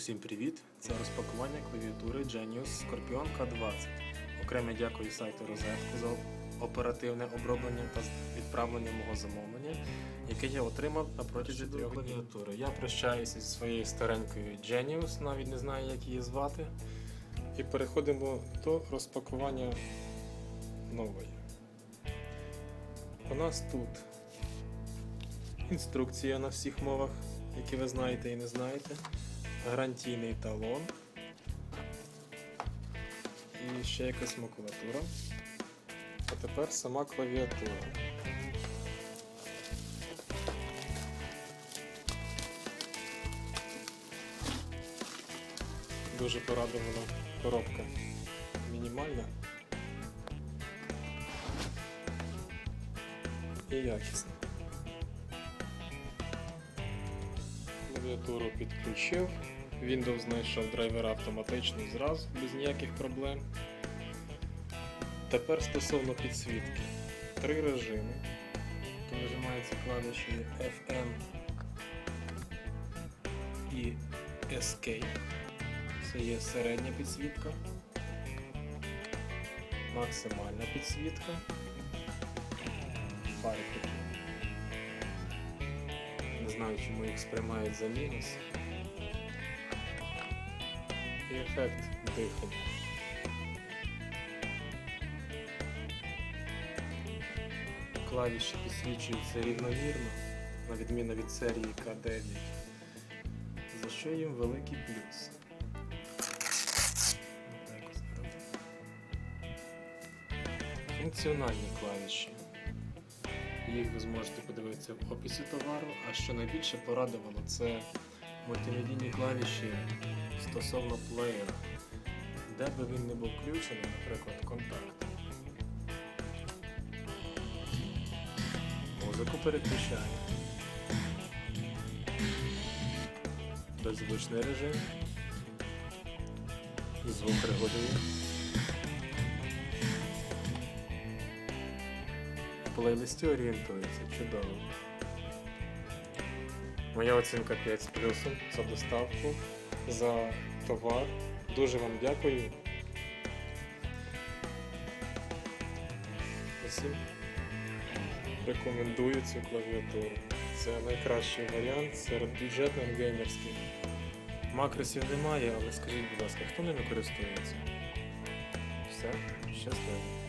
Усім привіт! Це розпакування клавіатури Genius Scorpion K20. Окреме дякую сайту Розетку за оперативне оброблення та відправлення мого замовлення, яке я отримав на протязі трьох клавіатури. Я прощаюся зі своєю старенькою Genius, навіть не знаю, як її звати. І переходимо до розпакування нової. У нас тут інструкція на всіх мовах, які ви знаєте і не знаєте гарантійний талон і ще якась макулатура. А тепер сама клавіатура. Дуже порадувала коробка. Мінімальна і якісна. Клавіатуру підключив. Windows знайшов драйвера автоматично зразу, без ніяких проблем. Тепер стосовно підсвітки. Три режими. Нажимаються клавіші FM і Escape. Це є середня підсвітка, максимальна підсвітка. Фарики. Не знаю, чому їх сприймають за мінус. І ефект дихання. Клавіші підсвічуються рівномірно, на відміну від серії K9, за що їм великий плюс. Функціональні клавіші. Їх ви зможете подивитися в описі товару, а що найбільше порадувало, це мультимедійні клавіші стосовно плеєра, де би він не був включений, наприклад, контакт. Музику переключає. Беззвучний режим. Звук регулює. Плейлисті орієнтується. Чудово. Моя оцінка 5 з плюсом за доставку, за товар. Дуже вам дякую. Усім рекомендую цю клавіатуру. Це найкращий варіант серед бюджетних геймерських. Макросів немає, але скажіть, будь ласка, хто ними користується? Все, щасливо.